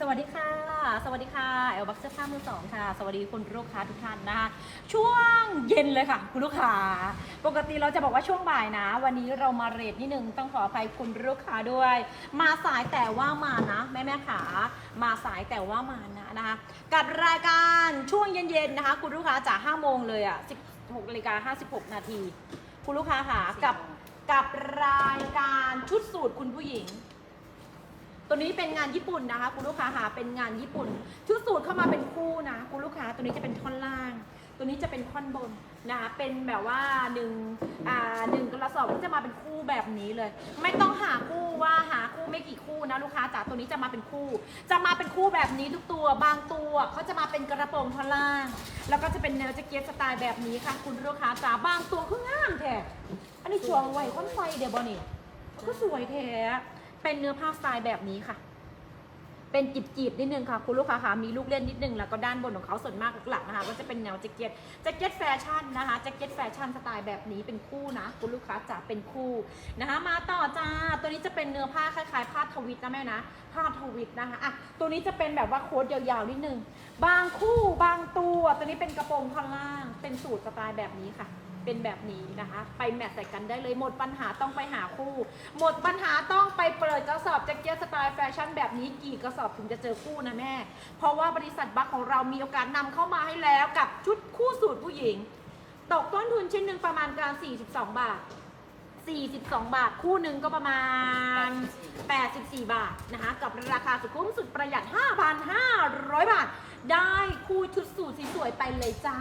สวัสดีค่ะ สวัสดีค่ะเอลบักเสื้อผ้ามือสองค่ะ สวัสดีคุณลูกค้าทุกท่านนะคะช่วงเย็นเลยค่ะ คุณลูกค้า ปกติเราจะบอกว่าช่วงบ่ายนะ วันนี้เรามาเรทนิดนึงต้องขออภัยคุณลูกค้าด้วย มาสายแต่ว่ามานะแม่แม่ขามาสายแต่ว่ามานะนะคะกับรายการช่วงเย็นๆนะคะ คุณลูกค้าจาก5โมงเลยอะ16นาฬิกา56นาทีคุณลูกค้าค่ะกับกับรายการชุดสูตรคุณผู้หญิง ตัวนี้เป็นงานญี่ปุ่นนะคะคุณลูกค้าค่ะเป็นงานญี่ปุ่น ชุดสูตรเข้ามาเป็นคู่นะคุณลูกค้าตัวนี้จะเป็นท่อนล่าง ตัวนี้จะเป็นท่อนบนนะคะเป็นแบบว่าหนึ่งอ่าหนึ่งกระสอบก็จะมาเป็นคู่แบบนี้เลย ไม่ต้องหาคู่ว่าหาคู่ไม่กี่คู่นะลูกค้าจ๋าตัวนี้จะมาเป็นคู่ จะมาเป็นคู่แบบนี้ทุกตัวบางตัวเขาจะมาเป็นกระโปรงท่อนล่าง แล้วก็จะเป็นแนวแจ็คเก็ตสไตล์แบบนี้ค่ะ คุณลูกค้าจ๋าบางตัวคืองามแท้อันนี้จวงไว้ค่อนไฟเดี๋ยวบอนี่ก็สวยแท้ เป็นเนื้อผ้าสไตล์แบบนี้ค่ะ เป็นจีบๆนิดนึงค่ะ คุณลูกค้าคะมีลูกเล่นนิดนึงแล้วก็ด้านบนของเขาส่วนมากหลักๆนะคะ ก็จะเป็นแนวแจ็คเก็ตแจ็คเก็ตแฟชั่นนะคะแจ็คเก็ตแฟชั่นสไตล์แบบนี้เป็นคู่นะ คุณลูกค้าจะเป็นคู่นะคะ มาต่อจ้าตัวนี้จะเป็นเนื้อผ้าคล้ายๆผ้าทวิตนะแม่นะผ้าทวิตนะคะอะตัวนี้จะเป็นแบบว่าโค้ดยาวๆนิดนึงบางคู่บางตัวตัวนี้เป็นกระโปรงท่อนล่าง เป็นสูตรสไตล์แบบนี้ค่ะ เป็นแบบนี้นะคะ ไปแมทใส่กันได้เลยหมดปัญหาต้องไปหาคู่ หมดปัญหาต้องไปเปิดกระสอบแจ็คเก็ตสไตล์แฟชั่นแบบนี้กี่กระสอบถึงจะเจอคู่นะแม่ เพราะว่าบริษัทบัคของเรามีโอกาสนำเข้ามาให้แล้วกับชุดคู่สูตรผู้หญิง ตกต้นทุนชิ้นหนึ่งประมาณการ 42 บาท 42 บาท คู่หนึ่งก็ประมาณ 84 บาทนะคะกับราคาสุดคุ้มสุดประหยัด 5,500 บาท ได้คู่ชุดสูทสวยๆไปเลยจ้า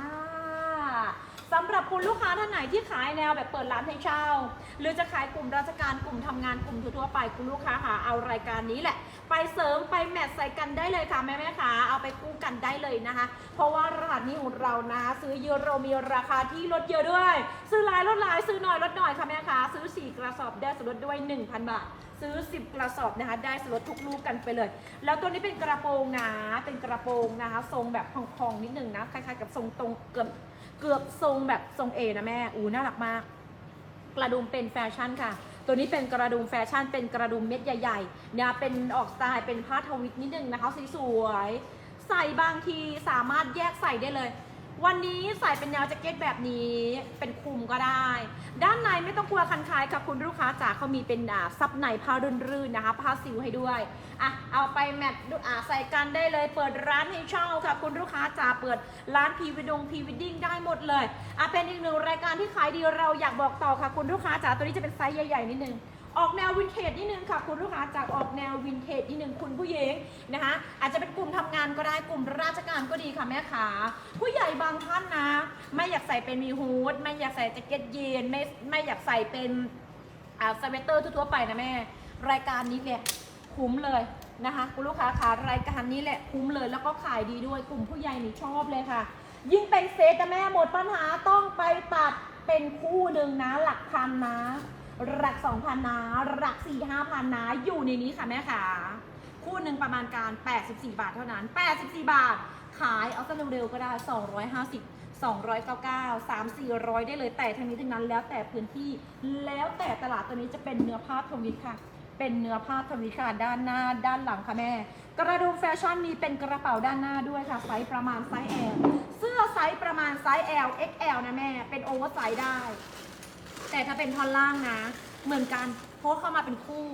สำหรับคุณลูกค้าท่านไหนที่ขายแนวแบบเปิดร้านให้เช่า หรือจะขายกลุ่มราชการกลุ่มทำงานกลุ่มทั่วไปคุณลูกค้าหาเอารายการนี้แหละ ไปเสริมไปแมทใส่กันได้เลยค่ะแม่แม่ค่ะเอาไปคู่กันได้เลยนะคะ เพราะว่ารหัสนี้ของเรานะ ซื้อเยอะเรามีราคาที่ลดเยอะด้วย ซื้อหลายลดหลายซื้อหน่อยลดหน่อยค่ะแม่ค้าซื้อ 4 กระสอบได้ส่วนลดด้วย 1,000 บาทซื้อ 10 กระสอบนะคะได้ส่วนลดทุกลูกกันไปเลย แล้วตัวนี้เป็นกระโปรงนะเป็นกระโปรงนะคะ ทรงแบบพองๆนิดนึงนะคล้ายๆกับทรงตรงเกือบ เกือบทรงแบบทรงเอนะแม่อูน่ารักมาก กระดุมเป็นแฟชั่นค่ะ ตัวนี้เป็นกระดุมแฟชั่น เป็นกระดุมเม็ดใหญ่ๆเนี่ยเป็นออกสไตล์เป็นผ้าทวิตนิดนึงนะคะสวยๆใส่บางทีสามารถแยกใส่ได้เลย วันนี้ใส่เป็นแนวแจ็คเก็ตแบบนี้เป็นคลุมก็ได้ ด้านในไม่ต้องกลัวคันคายค่ะคุณลูกค้าจ๋าเขามีเป็นซับในผ้ารื่นๆนะคะผ้าซิวให้ด้วยอะเอาไปแมทอ่าใส่กันได้เลย เปิดร้านให้เช่าค่ะคุณลูกค้าจ๋าเปิดร้านพรีวิดงพรีวิดดิ้งได้หมดเลยอะเป็นอีกหนึ่งรายการที่ขายดีเราอยากบอกต่อค่ะคุณลูกค้าจ๋าตัวนี้จะเป็นไซส์ใหญ่ๆนิดนึง ออกแนววินเทจนิดนึงค่ะคุณลูกค้าจากออกแนววินเทจนิดนึงคุณผู้หญิงนะคะอาจจะเป็นกลุ่มทำงานก็ได้กลุ่มราชการก็ดีค่ะแม่ขาผู้ใหญ่บางท่านนะ ไม่อยากใส่เป็นมีฮูดไม่อยากใส่แจ็คเก็ตยีนไม่ไม่อยากใส่เป็นอ่าสเวตเตอร์ทั่วๆไปนะแม่ รายการนี้เนี่ยคุ้มเลยนะคะคุณลูกค้าขารายการนี้แหละคุ้มเลยแล้วก็ขายดีด้วยกลุ่มผู้ใหญ่นี่ชอบเลยค่ะ ยิ่งเป็นเซตนแม่หมดปัญหาต้องไปตัดเป็นคู่หนึ่งนะหลักพันนะ หลักสองพันนะหลักสี่ห้าพันนะอยู่ในนี้ค่ะแม่ขาคู่หนึ่งประมาณการ 84 บาทเท่านั้น 84 บาท ขายเอาซะเร็วๆก็ได้ 250 299 3 400 ได้เลย แต่ทั้งนี้ทั้งนั้นแล้วแต่พื้นที่ แล้วแต่ตลาดตัวนี้จะเป็นเนื้อผ้าทวิตค่ะ เป็นเนื้อผ้าทวิตค่ะ ด้านหน้า ด้านหลังค่ะแม่ กระดุมแฟชั่นมีเป็นกระเป๋าด้านหน้าด้วยค่ะ ไซส์ประมาณไซส์ L เสื้อไซส์ประมาณไซส์ L XL นะแม่ เป็นโอเวอร์ไซส์ได้ แต่ถ้าเป็นท่อนล่างนะ เหมือนกันเพราะเข้ามาเป็นคู่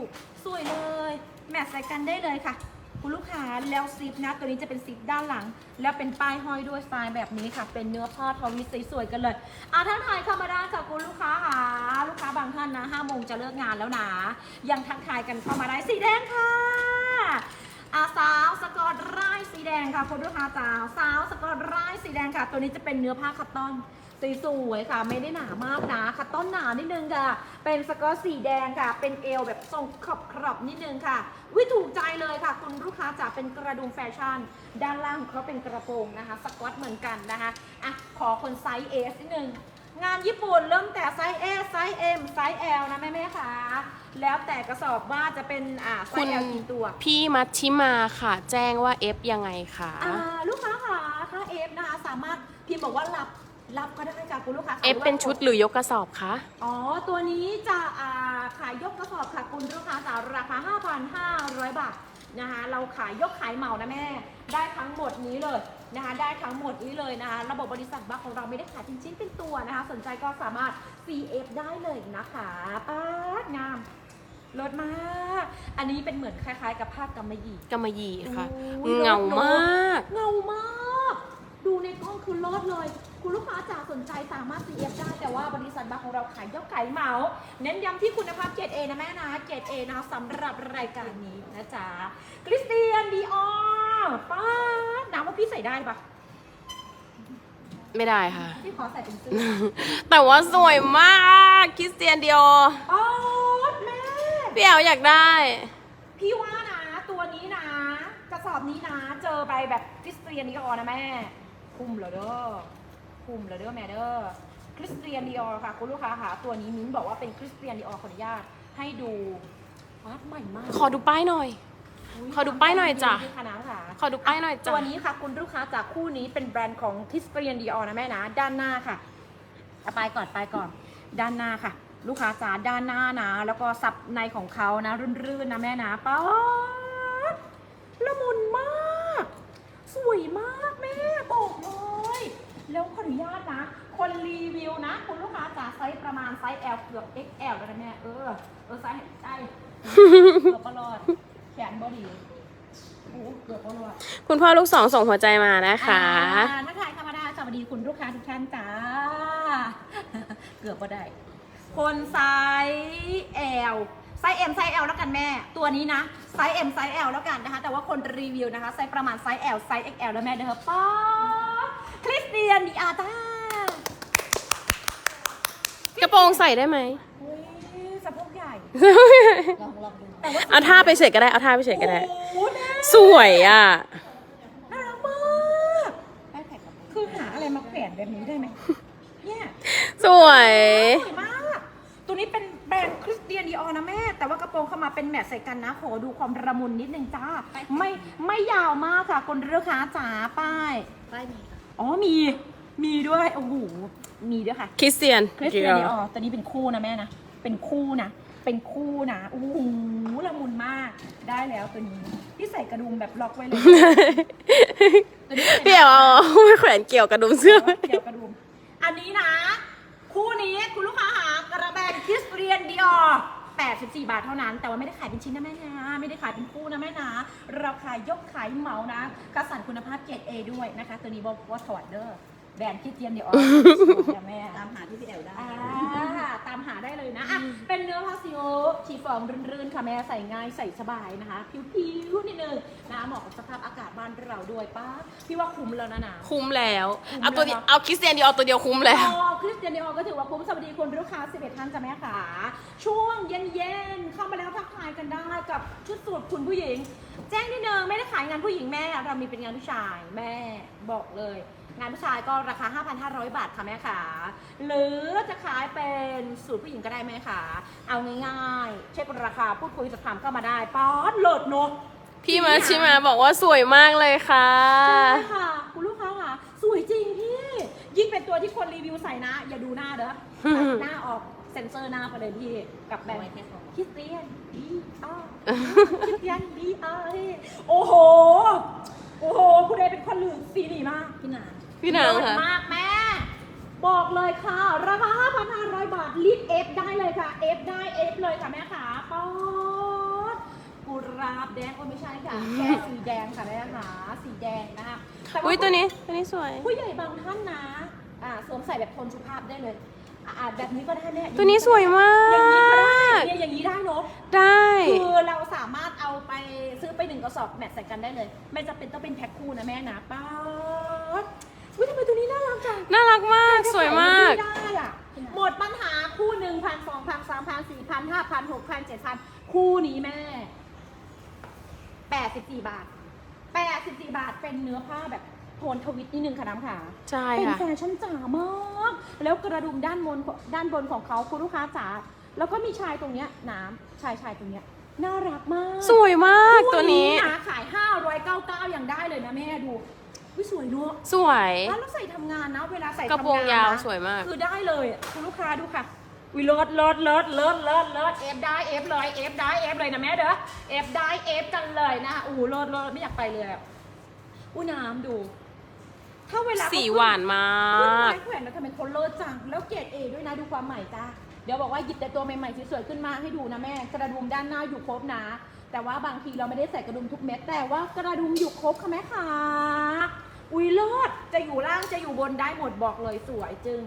สวยเลย แมทใส่กันได้เลยค่ะ คุณลูกค้าแล้วซิปนะ ตัวนี้จะเป็นซิปด้านหลัง แล้วเป็นป้ายห้อยด้วยสไตล์แบบนี้ค่ะ เป็นเนื้อผ้าทวิสสวยๆกันเลยอะท่านทายเข้ามาได้ค่ะคุณลูกค้าค่ะลูกค้าบางท่านนะห้าโมงจะเลิกงานแล้วนะยังทักทายกันเข้ามาได้สีแดงค่ะอาสาวสกอตไร่สีแดงค่ะคุณลูกค้าจ๋าสาวสกอตไร่สีแดงค่ะ ตัวนี้จะเป็นเนื้อผ้าคัตตอน สวยๆค่ะ ไม่ได้หนามากนะคัตตอนหนานิดนึงค่ะ เป็นสกอตสีแดงค่ะ เป็นเอวแบบทรงขอบๆนิดนึงค่ะ วิถูกใจเลยค่ะ คุณลูกค้าจ๋าเป็นกระดุมแฟชั่น ด้านล่างของเขาเป็นกระโปรงนะคะ สกอตเหมือนกันนะคะอะขอคนไซส์เอสนิดนึงงานญี่ปุ่นเริ่มแต่ไซส์ A ไซส์ M ไซส์ L นะแม่ๆค่ะแล้วแต่กระสอบว่าจะเป็นอ่าไซคุณส์ L กี่ตัว พี่มัชชิมาค่ะ แจ้งว่า F ยังไงคะ อ่าลูกค้าค่ะถ้า F นะคะสามารถพิมพ์บอกว่ารับ รับก็ได้ค่ะคุณลูกค้าค่ะ F เป็นชุดหรือยกกระสอบคะ อ๋อ ตัวนี้จะอ่าขายยกกระสอบค่ะคุณลูกค้าจ๋าราคา 5,500 บาทนะคะ เราขายยกขายเหมานะแม่ ได้ทั้งหมดนี้เลยนะคะ ได้ทั้งหมดนี้เลยนะคะ ระบบบริษัทบัคของเราไม่ได้ขายเป็นชิ้นเป็นตัวนะคะ สนใจก็สามารถ CF ได้เลยนะคะป๊าดงามลดมาก อันนี้เป็นเหมือนคล้าย ๆ กับผ้ากำมะหยี่กำมะหยี่ค่ะ โอ้ยเงามาก เงามาก ดูในกล้องคือรอดเลย คุณลูกค้าจ๋าสนใจสามารถ CF ได้ แต่ว่าบริษัทบัคของเราขายยกขายเหมา เน้นย้ำที่คุณภาพเกรดเอนะแม่นะ เกรดเอนะคะสำหรับรายการนี้นะจ๊ะ คริสเตียนดีออป้าดน้ำว่าพี่ใส่ได้ปะไม่ได้ค่ะ พี่ขอใส่เป็นเสื้อแต่ว่าสวยมากคริสเตียนเดียวอ๋อแม่ พี่แอลอยากได้ พี่ว่านะ ตัวนี้นะ กระสอบนี้นะ เจอไปแบบคริสเตียนดีออนะแม่ คุ้มเหรอเด้อคุ้มเหรอเด้อแม่เด้อคริสเตียนดีออค่ะ คุณลูกค้าค่ะตัวนี้มิ้นบอกว่าเป็นคริสเตียนดีออขออนุญาตให้ดูวัดใหม่มากขอดูป้ายหน่อยขอดูป้ายหน่อยจ้ะ ค่ะน้ำค่ะ ขอดูป้ายหน่อยจ้ะตัวนี้ค่ะคุณลูกค้าจากคู่นี้เป็นแบรนด์ของคริสเตียนดีออนะแม่นะ ด้านหน้าค่ะเอาไปก่อนไปก่อน ด้านหน้าค่ะ ลูกค้าจ๋าด้านหน้านะ แล้วก็ซับในของเขานะรื่นๆนะแม่นะป๊าดละมุนมาก สวยมาก แล้วขออนุญาตนะ คนรีวิวนะ คุณลูกค้าจ๋าไซส์ประมาณไซส์ L เกือบ XL แล้วนะแม่เออเออไซส์ใช่เกือบประหลอดแขนบอดีโอ้เกือบประหลอดคุณพ่อลูกสองส่งหัวใจมานะคะอ่าทักทายธรรมดาสวัสดีคุณลูกค้าทุกท่านจ้า เกือบก็ได้ คนไซส์ L ไซส์ M ไซส์ L แล้วกันแม่ ตัวนี้นะ ไซส์ M ไซส์ L แล้วกันนะคะ แต่ว่าคนรีวิวนะคะ ไซส์ประมาณไซส์ L ไซส์ XL แล้วแม่เด้อป๊าบคริสเตี ยนดีอาร์ตากระโปรงใส่ได้ไหมอุ้ยสะโพกใหญ่ลองลองดูแต่ว่าเอาท่าไปเฉยก็ได้เอาท่าไปเฉยก็ได้ โอ้โหแม่สวยอะ น่ารักมากคือหาอะไรมาแขวนแบบนี้ได้ไหมเนี่ยสวย สวยมาก ตัวนี้เป็นแบรนด์คริสเตียนดีออนะแม่ แต่ว่ากระโปรงเข้ามาเป็นแมทใส่กันนะ ขอดูความระมุนนิดนึงจ้า ไม่ไม่ยาวมากค่ะคนเรือค้าจ๋าป้าย ป้ายมีค่ะ อ๋อมีมีด้วยโอ้โหมีด้วยค่ะคริสเตียนคริสเตียนดีออตัวนี้เป็นคู่นะแม่นะเป็นคู่นะเป็นคู่นะโอ้โหละมุนมากได้แล้วตัวนี้ที่ใส่กระดุมแบบล็อกไว้เลยตัวนี้เป็นพี่แอลเอาไม่แขวนเกี่ยวกระดุมเสื้อไว้เกี่ยวกระดุมอันนี้นะ คู่นี้คุณลูกค้าหากระแบรนด์คริสเตียนดีออ 84 บาทเท่านั้น แต่ว่าไม่ได้ขายเป็นชิ้นนะแม่นะไม่ได้ขายเป็นคู่นะแม่นะเราขายยกขายเหมานะคัดสรรคุณภาพเกรด A ด้วยนะคะ ตัวนี้บอกว่าถอดเด้อ แบรนด์คริสเตียนดีออแม่ตามหาที่พี่แอลได้ อ่าตามหาได้เลยนะอะเป็นเนื้อพาซิโอชีฟองรื่นๆค่ะแม่ใส่ง่ายใส่สบายนะคะผิวๆนิดนึงนะเหมาะกับสภาพอากาศบ้านเราด้วยป้าพี่ว่าคุ้มแล้วนะนะ คุ้มแล้ว คุ้มเอาตัวเดียวแล้วเอาคริสเตียนเดียวเอาตัวเดียวคุ้มแล้ว อ๋อคริสเตียนดีออก็ถือว่าคุ้มสวัสดีคุณลูกค้า 11 ท่านจ้ะแม่ขาช่วงเย็นๆ เข้ามาแล้วทักทายกันได้กับชุดสูทคุณผู้หญิง แจ้งนิดนึงไม่ได้ขายงานผู้หญิงแม่ เรามีเป็นงานผู้ชายแม่บอกเลย งานผู้ชายก็ราคา 5,500 บาทค่ะแม่ขาหรือจะขายเป็นสูตรผู้หญิงก็ได้แม่ขาเอาง่ายๆ เช็คราคาพูดคุยสอบถามเข้ามาได้ป๊อดโหลดเนอะพี่มาชิมาบอกว่าสวยมากเลยค่ะ ใช่ค่ะ คุณลูกค้าค่ะสวยจริงพี่ ยิ่งเป็นตัวที่คนรีวิวใส่นะ อย่าดูหน้าเด้อตัดหน้าออกเซ็นเซอร์หน้าไปเลยพี่กับแบรนไว้ด์แค่สองคริสเตียนบีอาร์คริสเตียนบีอาร์โอ้โห โอ้โห คุณเอเป็นคนลืมสีนี่มากพี่นาน พี่นางเลิศค่ะ มากแม่ บอกเลยค่ะ ราคา 5,500 บาทรีดเอฟได้เลยค่ะ เอฟได้เอฟเลยค่ะแม่ขาป๊อดกุหลาบแดงโอ้ไม่ใช่ค่ะแค่สีแดงค่ะแม่ขาสีแดงนะคะแาอุ้ยตัวนี้ตัวนี้สวย ผู้ใหญ่บางท่านนะอ่าสวมใส่แบบโทนสุภาพได้เลยอ่าแบบนี้ก็ได้แม่ตัวนี้สวยมาก อย่างนี้ก็ได้เนี่ยอย่างนี้ได้เนาะ ได้ คือเราสามารถเอาไปซื้อไปหนึ่งกระสอบแมทใส่กันได้เลย ไม่จำเป็นต้องเป็นแพ็คคู่นะแม่นะป้าด อุ้ยทำไมตัวนี้น่ารักจังน่ารักมากสวยมาก ได้อะหมดปัญหาคู่หนึ่งพันสองพันสามพันสี่พันห้าพันหกพันเจ็ดพันคู่นี้แม่แปดสิบสี่บาทแปดสิบสี่บาทเป็นเนื้อผ้าแบบโทนทวิตนิดนึงค่ะน้ำขา ใช่เป็นค่ะ แฟชั่นจ๋ามาก แล้วกระดุมด้านบนด้านบนของเขาคุณลูกค้าจ๋า แล้วก็มีชายตรงเนี้ยน้ำชายชายตรงเนี้ยน่ารักมากสวยมากตัวนี้นะขาย 599ยังได้เลยนะแม่ดู วิสวยเนอะสวย แล้วเราใส่ทำงานนะ เวลาใส่กระโปรงทำนนยาวนะสวยมาก คือได้เลยอะคุณลูกค้าดูค่ะวิเลิศเลิศเลิศเลิศเลิศเลิศเอฟได้เอฟเลยเอฟได้เอฟเลยนะแม่เด้อเอฟได้เอฟกันเลยนะคะอู้เลิศเลิศไม่อยากไปเลยอะอู้น้ำดู ถ้าเวลาสีหวานมาขึ้นกไม้แขวนแล้วทำไมเขาเลิศจัง แล้วเกรดเอด้วยนะดูความใหม่จ้าเดี๋ยวบอกว่าหยิบแต่ตัวใหม่ๆสวยๆขึ้นมาให้ดูนะแม่ กระดุมด้านหน้าอยู่ครบนะ แต่ว่าบางทีเราไม่ได้ใส่กระดุมทุกเม็ดแต่ว่ากระดุมอยู่ครบค่ะแม่ค่ะ อุ้ยเลิศจะอยู่ล่างจะอยู่บนได้หมดบอกเลยสวยจึง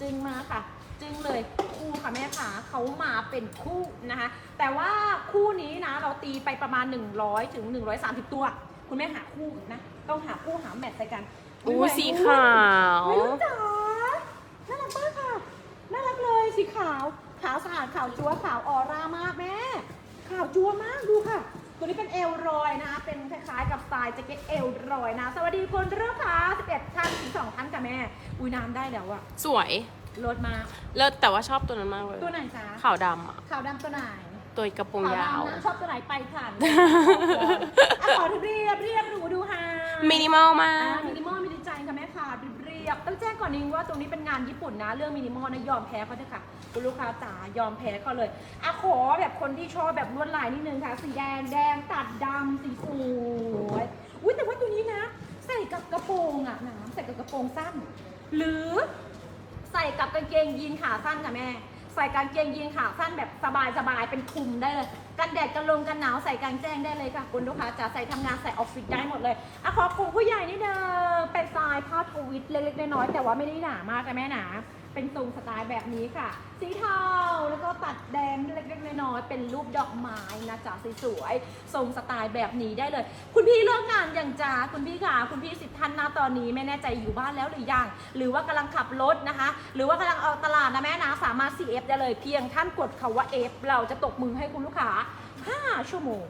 จึงมาค่ะ จึงเลยคู่ค่ะแม่ขาเขามาเป็นคู่นะคะ แต่ว่าคู่นี้นะเราตีไปประมาณ 100ถึง130 ตัว คุณแม่หาคู่นะต้องหาคู่หาแมทใส่กันอู้สีขาวไม่รู้จ๋าน่ารักมากค่ะน่ารักเลยสีขาวขาวสะอาดขาวจั๊วขาวออร่ามากแม่ขาวจั๊วมากดูค่ะ ตัวนี้เป็นเอลรอยนะคะเป็นคล้ายๆกับสไตล์แจ็คเก็ตเอลรอยนะ สวัสดีคนเรือค่ะ11ท่านถึง2ท่านค่ะแม่ อุ้ยน้ำได้แล้วอะสวย รถมา เลิศแต่ว่าชอบตัวนั้นมากเลยตัวไหนจ๊ะขาวดำอะขาวดำตัวไหน ตัวกระโปรงยาวขดำนะชอบตัวไหนไปค่ะอะขอเรียบเรียบหนูดูค่ะมินิมอลมาอ่ากมินิมอลมีดีใจค่ะแม่ค่ะ เรียบๆต้องแจ้งก่อนนึงว่าตรงนี้เป็นงานญี่ปุ่นนะ เรื่องมินิมอลนะยอมแพ้เขาเถอะค่ะคุณลูกค้าจ๋ายอมแพ้เขาเลยอะขอแบบคนที่ชอบแบบลวดลายนิดนึงค่ะ สีแดงแดงตัดดำสีสวยอุ้ยแต่ว่าตัวนี้นะ ใส่กับกระโปรงอะน้ำใส่กับกระโปรงสั้น หรือใส่กับกางเกงยีนขาสั้นค่ะแม่ ใส่กางเกงยีนขาสั้นแบบสบายๆเป็นคลุมได้เลยกันแดดกันลมกันหนาวใส่กางแจ้งได้เลยค่ะ คุณลูกค้าจะใส่ทำงานใส่ออฟฟิศได้หมดเลยอะขอบคุณผู้ใหญ่นิดเดิมเป็นสายผ้าทวิตเล็กๆน้อยๆแต่ว่าไม่ได้หนามากนะแม่หนา เป็นทรงสไตล์แบบนี้ค่ะ สีเทาแล้วก็ตัดแดงเล็กๆน้อยๆเป็นรูปดอกไม้นะจ๊ะสวยๆทรงสไตล์แบบนี้ได้เลย คุณพี่เลิกงานอย่างจ้าคุณพี่ค่ะคุณพี่สิทธิ์ท่านนะตอนนี้ไม่แน่ใจอยู่บ้านแล้วหรือยังหรือว่ากำลังขับรถนะคะ หรือว่ากำลังออกตลาดนะแม่นะสามารถ CF ได้เลยเพียงท่านกดคาว่า F เราจะตกมือให้คุณลูกค้า 5 ชั่วโมง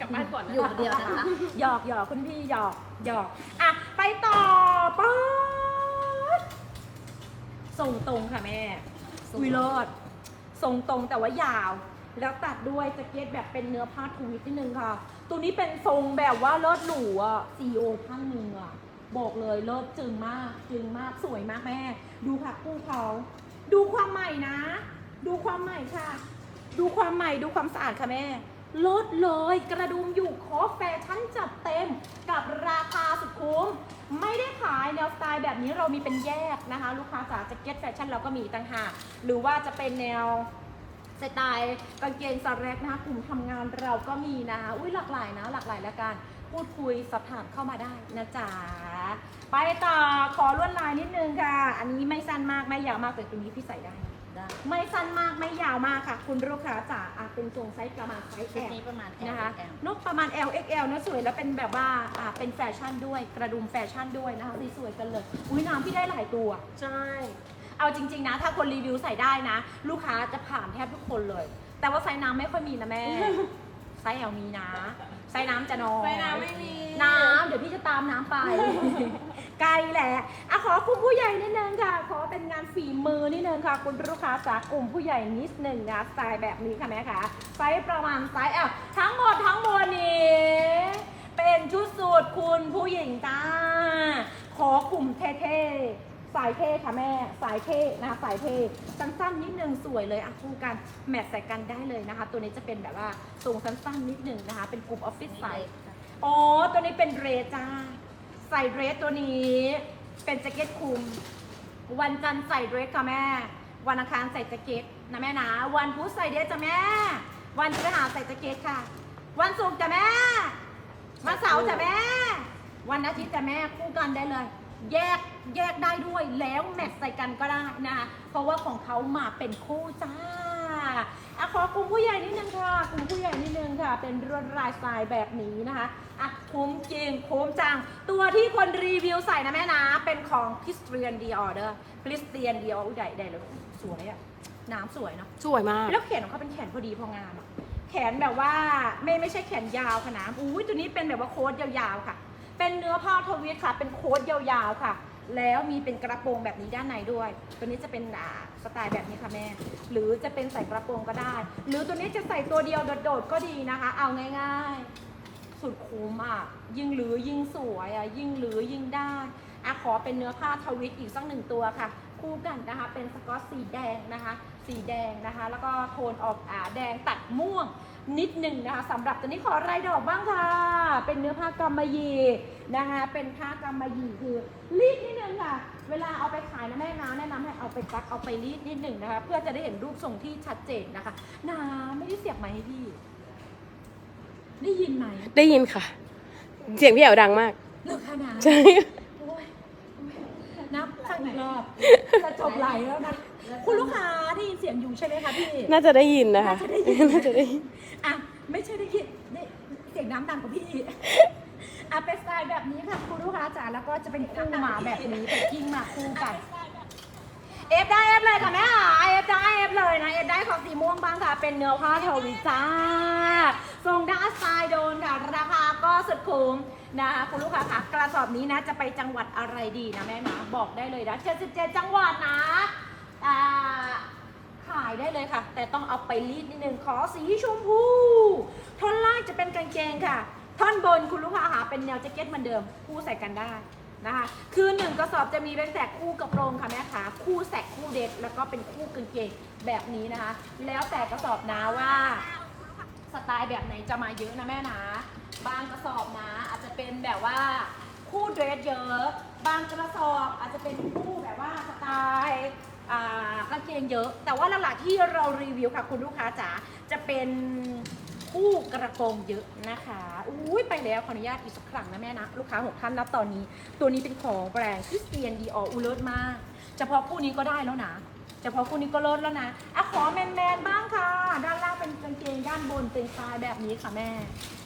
กลับบ้านก่อนนะอยู่คนเดียวนะคะหยอกหยอกคุณพี่หยอกหยอกอะไปต่อป๊าด ส่งตรงค่ะแม่ส่งวิโรดส่งตรงแต่ว่ายาว แล้วตัดด้วยแจ็คเก็ตแบบเป็นเนื้อผ้าทวิตนิดนึงค่ะ ตัวนี้เป็นทรงแบบว่าเลิศหรูอะซีโอท่านหนึ่งอะบอกเลยเลิศจึงมากจึงมากสวยมากแม่ ดูค่ะคู่เขา ดูความใหม่นะ ดูความใหม่ค่ะ ดูความใหม่ดูความสะอาดค่ะแม่ลดเลยกระดุมอยู่ครบแฟชั่นจัดเต็มกับราคาสุดคุ้ม ไม่ได้ขายแนวสไตล์แบบนี้เรามีเป็นแยกนะคะ ลูกค้าจ๋าแจ็คเก็ตแฟชั่นเราก็มีต่างหากหรือว่าจะเป็นแนวสไตล์กางเกงสแร็กนะคะกลุ่มทำงานเราก็มีนะคะอุ้ยหลากหลายนะหลากหลายแล้วกันพูดคุยสอบถามเข้ามาได้นะจ๊ะไปต่อขอลวดลายนิดนึงค่ะ อันนี้ไม่สั้นมากไม่ยาวมากแต่ตัวนี้พี่ใส่ได้ ได้ ไม่สั้นมากไม่ยาวมากค่ะ คุณลูกค้าจ๋าอะเป็นทรงไซส์ประมาณไซส์ ชุด L นี้ประมาณนะคะ L นกประมาณ L XL นะสวยแล้วเป็นแบบว่าอ่าเป็นแฟชั่นด้วยกระดุมแฟชั่นด้วยนะคะสวยๆกันเลย อุ้ยน้ำพี่ได้หลายตัว ใช่ เอาจริง ๆ นะ ถ้าคนรีวิวใส่ได้นะ ลูกค้าจะผ่านแทบทุกคนเลย แต่ว่าไซส์น้ำไม่ค่อยมีนะแม่ ไซส์ L มีนะ ไซส์น้ำจะน้อยไซส์น้ำไม่มี น้ำเดี๋ยวพี่จะตามน้ำไป ไกลแหละอะขอคุณผู้ใหญ่นิดนึงค่ะ ขอเป็นงานฝีมือนิดนึงค่ะ คุณลูกค้าจากกลุ่มผู้ใหญ่นิดนึงนะสไตล์แบบนี้ค่ะแม่ค่ะไซส์ประมาณไซส์ L ทั้งหมดทั้งมวลนี้ เป็นชุดสูทคุณผู้หญิงจ้าขอกลุ่มเท่ๆสายเท่ค่ะแม่ สายเท่นะคะสายเท่สั้นๆนิดนึงสวยเลยอะคู่กันแมทใส่กันได้เลยนะคะ ตัวนี้จะเป็นแบบว่าทรงสั้นๆนิดนึงนะคะ เป็นกลุ่มออฟฟิศไซส์อ๋อตัวนี้เป็นเดรสจ้า ใส่เดรสตัวนี้เป็นแจ็คเก็ตคลุม วันจันทร์ใส่เดรสค่ะแม่ วันอังคารใส่แจ็คเก็ตนะแม่นะวันพุธใส่เดรสจ้ะแม่ วันพฤหัสใส่แจ็คเก็ตค่ะ วันศุกร์จ้ะแม่วันเสาร์จ้ะแม่ วันอาทิตย์จ้ะแม่คู่กันได้เลย แยกแยกได้ด้วยแล้วแมทใส่กันก็ได้นะคะเพราะว่าของเขามาเป็นคู่จ้า อะขอกลุ่มผู้ใหญ่นิดนึงค่ะ กลุ่มผู้ใหญ่นิดนึงค่ะ เป็นรวดลายสไตล์แบบนี้นะคะอะคุ้มจริงคุ้มจัง ตัวที่คนรีวิวใส่นะแม่นะ เป็นของคริสเตียนดีออเดอร์คริสเตียนดีออใหญ่ได้เลยสวยอะน้ำสวยเนาะสวยมาก แล้วแขนของเขาเป็นแขนพอดีพองามอะแขนแบบว่าไม่ไม่ใช่แขนยาวค่ะนะอุ้ยตัวนี้เป็นแบบว่าโค้ทยาวๆค่ะ เป็นเนื้อผ้าทวีตค่ะ เป็นโค้ทยาวๆค่ะ แล้วมีเป็นกระโปรงแบบนี้ด้านในด้วย ตัวนี้จะเป็นหนาสไตล์แบบนี้ค่ะแม่ หรือจะเป็นใส่กระโปรงก็ได้ หรือตัวนี้จะใส่ตัวเดียวโดดๆก็ดีนะคะ เอาง่ายๆ สุดคุ้มอะ ยิ่งหรือยิ่งสวยอะ ยิ่งหรือยิ่งได้อะขอเป็นเนื้อผ้าทวิตอีกสักหนึ่งตัวค่ะ คู่กันนะคะ เป็นสกอตสีแดงนะคะ สีแดงนะคะ แล้วก็โทนออกอ่าแดงตัดม่วงนิดหนึ่งนะคะสำหรับตัวนี้ขอลายดอกบ้างค่ะ เป็นเนื้อผ้ากำมะหยี่นะคะ เป็นผ้ากำมะหยี่คือรีดนิดนึงค่ะ เวลาเอาไปขายนะแม่นะแนะนำให้เอาไปซักเอาไปรีดนิดหนึ่งนะคะ เพื่อจะได้เห็นรูปทรงที่ชัดเจนนะคะนาไม่ได้เสียบไม้ให้พี่ ได้ยินไหม ได้ยินค่ะ เสียงพี่แอ๋วดังมากเลิกค่ะนาใช่โอ้ยนับสั กอีกรอบจะจบไหลแล้วนะ คุณลูกค้าได้ยินเสียงอยู่ใช่ไหมคะพี่ น่าจะได้ยินนะคะ น่าจะได้ยิน น่าจะได้ยินอะไม่ใช่ได้ยินได้เสียงน้ำดังกว่าพี่อะเป็นสไตล์แบบนี้ค่ะคุณลูกค้าจ๋าแล้วก็จะเป็นคู่หมาแบบนี้แต่กิ้งมาคู่กันเอฟได้เอฟเลยค่ะแม่ค่ะเอฟได้เอฟเลยนะเอฟได้ของสีม่วงบ้างค่ะ เป็นเนื้อผ้าเทวิจ้าทรงด้านสไตล์โดนค่ะราคา ก็สุดคุ้มนะคะคุณลูกค้าค่ะกระสอบนี้นะจะไปจังหวัดอะไรดีนะแม่นะบอกได้เลยนะ77จังหวัดนะอ่าขายได้เลยค่ะ แต่ต้องเอาไปรีดนิดนึงขอสีชมพูท่อนล่างจะเป็นกางเกงค่ะ ท่อนบนคุณลูกค้าหาเป็นแนวแจ็คเก็ตเหมือนเดิม คู่ใส่กันได้นะคะคือหนึ่งกระสอบจะมีเป็นแสกคู่กระโปรงค่ะแม่ขาคู่แสกคู่เด็ดแล้วก็เป็นคู่กางเกงแบบนี้นะคะ แล้วแต่กระสอบนะว่า สไตล์แบบไหนจะมาเยอะนะแม่นะ บางกระสอบนะ อาจจะเป็นแบบว่าคู่เดรสเยอะ บางกระสอบอาจจะเป็นคู่แบบว่าสไตล์อ่ากางเกงเยอะ แต่ว่าหลักๆที่เรารีวิวค่ะคุณลูกค้าจ๋าจะเป็นคู่กระโปรงเยอะนะคะอุ้ยไปแล้วขออนุญาตอีกสักครั้งนะแม่นะ ลูกค้าหกท่านนะตอนนี้ ตัวนี้เป็นของแบรนด์คริสเตียนดีอออูเลิศมาก เฉพาะคู่นี้ก็ได้แล้วนะ ฉพาะคู่นี้ก็เลิศแล้วนะอะขอแมนแมนๆบ้างค่ะ ด้านล่างเป็นกางเกงด้านบนเป็นสไตล์แบบนี้ค่ะแม่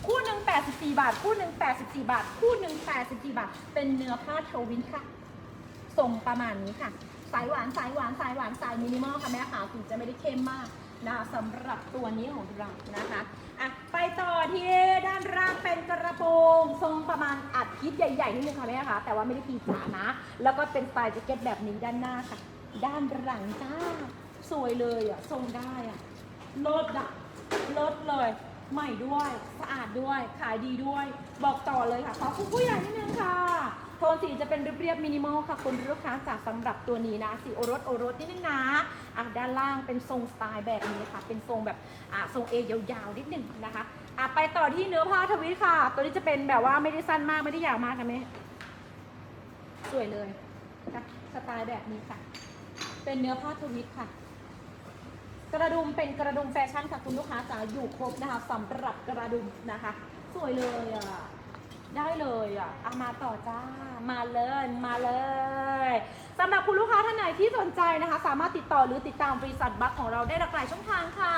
คู่หนึ่ง84 บาท คู่หนึ่ง84 บาท คู่หนึ่ง84 บาท เป็นเนื้อผ้าเทวินค่ะทรงประมาณนี้ค่ะสายหวานสายหวานสายหวานสายมินิมอลค่ะแม่ขาถึงจะไม่ได้เข้มมากนะสำหรับตัวนี้ของเรานะคะอะไปต่อที่ด้านล่างเป็นกระโปรงทรงประมาณอัดคิดใหญ่ๆนิดนึงค่ะแม่ค่ะแต่ว่าไม่ได้ปีขานะ แล้วก็เป็นสไตล์แจ็คเก็ตแบบนี้ด้านหน้าค่ะ ด้านหลังจ้า สวยเลยอะ ทรงได้อะลดอะลดเลย ใหม่ด้วย สะอาดด้วย ขายดีด้วย บอกต่อเลยค่ะ ขอคุณผู้ใหญ่นิดนึงค่ะ โทนสีจะเป็นเรียบๆมินิมอลค่ะ คุณลูกค้าจากสำหรับตัวนี้นะ สีโอรสโอรสนิดนึงนะอะด้านล่างเป็นทรงสไตล์แบบนี้ค่ะ เป็นทรงแบบอะทรงเอยาวๆนิดนึงนะคะอะไปต่อที่เนื้อผ้าทวิตค่ะ ตัวนี้จะเป็นแบบว่าไม่ได้สั้นมากไม่ได้ยาวมากค่ะแม่สวยเลยนะสไตล์แบบนี้ค่ะ เป็นเนื้อผ้าทวิตค่ะ กระดุมเป็นกระดุมแฟชั่นค่ะคุณลูกค้าจ๋าอยู่ครบนะคะสำหรับกระดุมนะคะ สวยเลยอะได้เลยอะเอามาต่อจ้า มาเลยมาเลยสำหรับคุณลูกค้าท่านไหนที่สนใจนะคะ สามารถติดต่อหรือติดตามบริษัทบัคของเราได้หลากหลายช่องทางค่ะ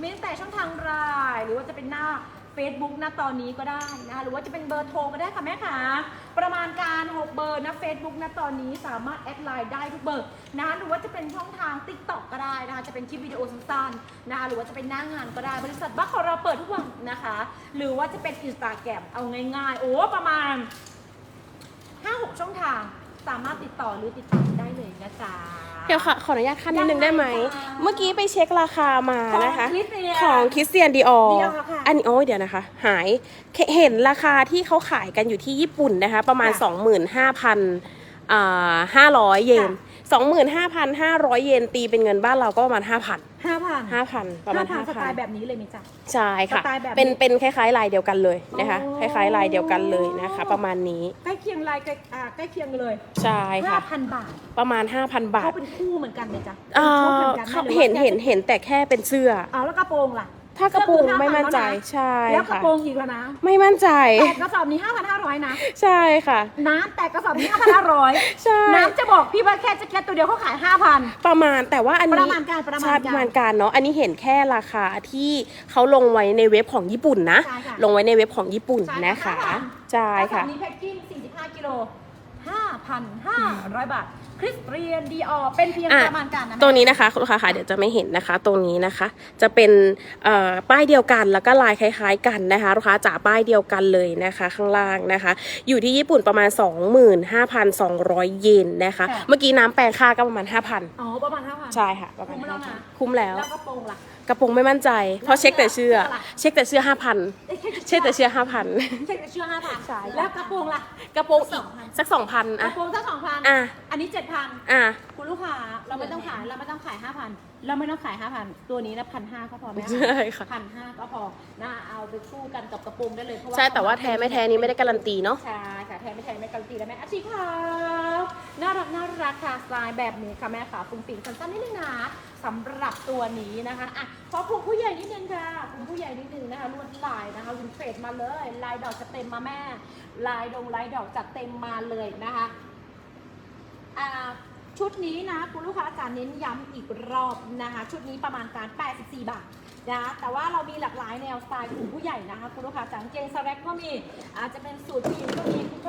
มีตั้งแต่ช่องทางไลน์หรือว่าจะเป็นหน้า Facebook นะตอนนี้ก็ได้นะคะหรือว่าจะเป็นเบอร์โทรก็ได้ค่ะแม่ขาประมาณการ 6 เบอร์นะ Facebook นะตอนนี้สามารถแอดไลน์ได้ทุกเบอร์นะหรือว่าจะเป็นช่องทาง TikTok ก็ได้นะคะจะเป็นคลิปวิดีโอสั้นๆนะคะหรือว่าจะเป็นหน้างานก็ได้บริษัทบัคของเราเปิดทุกวันนะคะ หรือว่าจะเป็นอินสตาแกรมเอาง่ายๆ โอ้ประมาณ 5-6 ช่องทางสามารถติดต่อหรือติดตามได้เลยนะจ๊ะ เดี๋ยวค่ะขออนุญาตขั้นนิดนึงได้ไหมได้ค่ะเมื่อกี้ไปเช็คราคามานะคะ ของ Christian ของคริสเตียนดีออ Dior ค่ะอันนี้โอ้ยเดี๋ยวนะคะ หายเห็นราคาที่เขาขายกันอยู่ที่ญี่ปุ่นนะคะ ประมาณค่ะ25,000อ่า500 เยน 25,500 เยนตีเป็นเงินบ้านเราก็ประมาณ 5,000 ห้าพัน5,000ประมาณสไตล์5,000แบบนี้เลยมิจ๊ะ ใช่ค่ะ สไตล์แบบนี้เป็นเป็นคล้ายๆลายเดียวกันเลยนะคะอ๋อคล้ายๆลายเดียวกันเลยนะคะ ประมาณนี้ใกล้เคียงลายใกล้อ่าใกล้เคียงเลยใช่ห้าค่ะ พันบาทประมาณ 5,000 บาเขาทเป็นคู่เหมือนกันเลยจ้ะอ่าเป็นชุดหมือนกันเขาไหมรือว่าเห็นแค่เห็นเห็นแต่แค่เป็นเสื้ออ๋อแล้วกระโปรงล่ะ ถ้ากระโปรงเสื้อคือไม่มั่นใจ5,000แล้วนะใช่แล้วกระค่ะโปรงอีกแล้วนะไม่มั่นใจ แต่กระสอบนี้5,500นะ ใช่ค่ะ น้ำแต่กระสอบนี้5,500ใช่ น้ำจะบอกพี่ว่าแค่แจ็คเก็ตตัวเดียวเขาขาย 5,000 ประมาณแต่ว่าอันนี้ประมาณการประมาณใช่การประมาณการเนาะอันนี้เห็นแค่ราคาที่เขาลงไว้ในเว็บของญี่ปุ่นนะ ใช่ค่ะลงไว้ในเว็บของญี่ปุ่นใช่นะคะค่ะใช่กระสอค่ะ บนี้แพ็กกิ้ง45กิโล 5,500 บาท คริสเตียนดีออเป็นเพียงอะประมาณการนะแม่ตัวนี้นะคะคุณลูกค้าค่ะเดี๋ยวจะไม่เห็นนะคะ ตรงนี้นะคะ จะเป็นเอ่อป้ายเดียวกันแล้วก็ลายคล้าย ๆ กันนะคะลูกค้าจ๋าป้ายเดียวกันเลยนะคะ ข้างล่างนะคะ อยู่ที่ญี่ปุ่นประมาณ 25,200 เยนนะคะค่ะเมื่อกี้น้ำแปลงค่าก็ประมาณ 5,000อ๋อประมาณ5,000ใช่ค่ะประมาณคุ้มแล้วนะ5,000คุ้มแล้วแล้วกระโปรงล่ะ กระโปรงไม่มั่นใจ เพราะเช็คแต่เสื้อเสื้อล่ะเช็คแต่เสื้อ5,000เอ้ยเช็คแต่เสื้อ5,000เช็คแต่เสื้อ5,000ใช่แล้วกระโปรงล่ะกระโปรงอีก2,000สัก2,000กระอะโปรงสัก2,000อะอันนี้พันอะ คุณลูกค้าเราไม่ต้องขายเราไม่ต้องขายห้าพันเราไม่ต้องขายห้าพันตัวนี้นะพันห้าก็พอไหมใช่ค่ะ พันห้าก็พอนะเอาไปคู่กันกับกระโปรงได้เลยเพราะว่า ใช่แต่ว่าแท้ไม่แท้นี้ไม่ได้การันตีเนาะ ใช่ค่ะแท้ไม่แท้ไม่การันตีแล้วแม่อาชีพขาวน่ารักน่ารักค่ะสไตล์แบบนี้ค่ะแม่ขาฟุ้งฟิ้งสั้นๆนิดนึงนะสำหรับตัวนี้นะคะอะขอผูกผู้ใหญ่นิดนึงค่ะผูกผู้ใหญ่นิดนึงนะคะลวดลายนะคะวินเทจมาเลย ลายดอกจะเต็มมาแม่ ลายดงลายดอกจัดเต็มมาเลยนะคะอ่าชุดนี้นะคุณลูกค้าจะเน้นย้ำอีกรอบนะคะ ชุดนี้ประมาณการ 84 บาทนะแต่ว่าเรามีหลากหลายแนวสไตล์กลุ่มผู้ใหญ่นะคะคุณลูกค้าจากกางเกงสแลกก็มี อาจจะเป็นสูตรผู้หญิงก็มีคุณ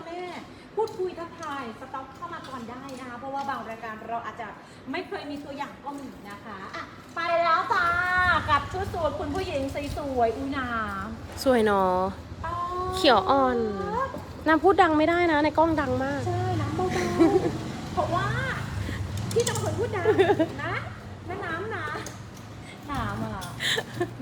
นทำงานเยอะมากนะแม่ พูดคุยทักทายสต็อกเข้ามาก่อนได้นะคะ เพราะว่าบางรายการเราอาจจะไม่เคยมีตัวอย่างก็มีนะคะอะไปแล้วจ้ากับชุดสูตรคุณผู้หญิงสวยๆอุยหนาสวยเนาะอ๋อเขียวอ่อนน้ำพูดดังไม่ได้นะ ในกล้องดังมาก ใช่น้ำเบาๆเพราะว่าพี่จะเป็นคนพูดดังนะแม่น้ำนะน้ำอะ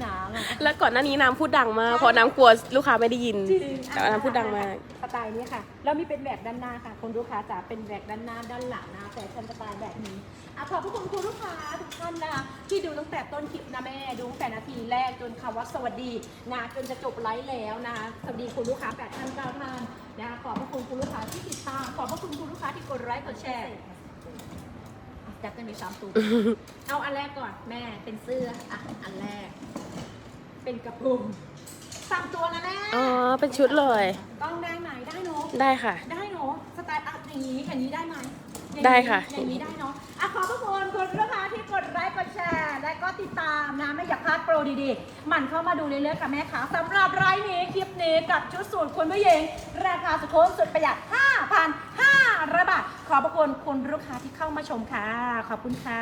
น้ำอะแล้วก่อนหน้านี้น้ำพูดดังมากเพราะน้ำกลัวลูกค้าไม่ได้ยินจริงแต่ว่าน้ำพูดดังมาก สไตล์นี้ค่ะแล้วมีเป็นแบบด้านหน้าค่ะคุณลูกค้าจะเป็นแบบด้านหน้าด้านหลังนะแต่ฉันสไตล์แบบนี้อะขอบพระคุณคุณลูกค้าทุกท่านนะคะที่ดูตั้งแต่ต้นคลิปนะแม่ดูตั้งแต่นาทีแรกจนคำว่าสวัสดีนะจนจะจบไลฟ์แล้วนะคะสวัสดีคุณลูกค้าแปดท่านเก้าท่านนะคะขอบพระคุณคุณลูกค้าที่ติดตามขอบพระคุณคุณลูกค้าที่กดไลค์กดแชร์ จับกันมีสามตัว เอาอันแรกก่อนแม่เป็นเสื้ออะอันแรก เป็นกระพุ้มสามตัวนะแม่อ๋อ เป็นชุดเลย ต้องแดงไหนได้เนาะได้ค่ะ ได้เนาะสไตล์อะอย่างนี้อย่างนี้ได้ไหมอย่างนี้ได้ค่ะ อย่างนี้ได้เนาะอะขอบพระคุณคุณลูกค้าที่กดไลค์กดแชร์ และก็ติดตามนะ ไม่อยากพลาดโปรดีๆหมันเข้ามาดูเรื่อยๆกับแม่ค้าสำหรับรายนี้คลิปนี้กับชุดสูตรคุณผู้หญิง ราคาสุดคุ้มสุดประหยัด 5,500 บาท ขอบพระคุณคุณลูกค้าที่เข้ามาชมค่ะ ขอบคุณค่ะ